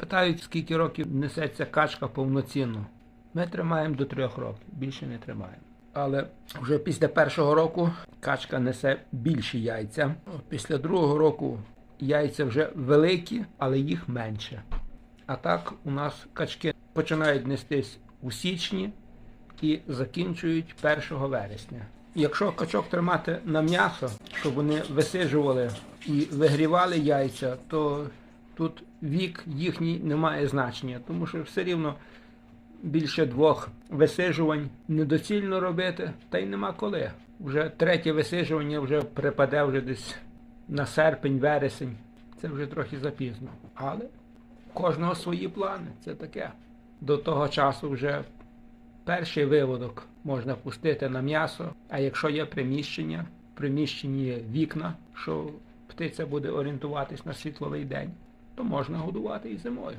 Питають, скільки років несеться качка повноцінно. Ми тримаємо до трьох років, більше не тримаємо. Але вже після першого року качка несе більші яйця. Після другого року яйця вже великі, але їх менше. А так у нас качки починають нестись у січні і закінчують 1 вересня. Якщо качок тримати на м'ясо, щоб вони висиджували і вигрівали яйця, то тут вік їхній не має значення, тому що все рівно більше двох висижувань недоцільно робити, та й нема коли. Вже третє висижування вже припаде вже десь на серпень, вересень. Це вже трохи запізно. Але кожного свої плани, це таке. До того часу вже перший виводок можна пустити на м'ясо, а якщо є приміщення, в приміщенні є вікна, що птиця буде орієнтуватись на світловий день, то можна годувати і зимою.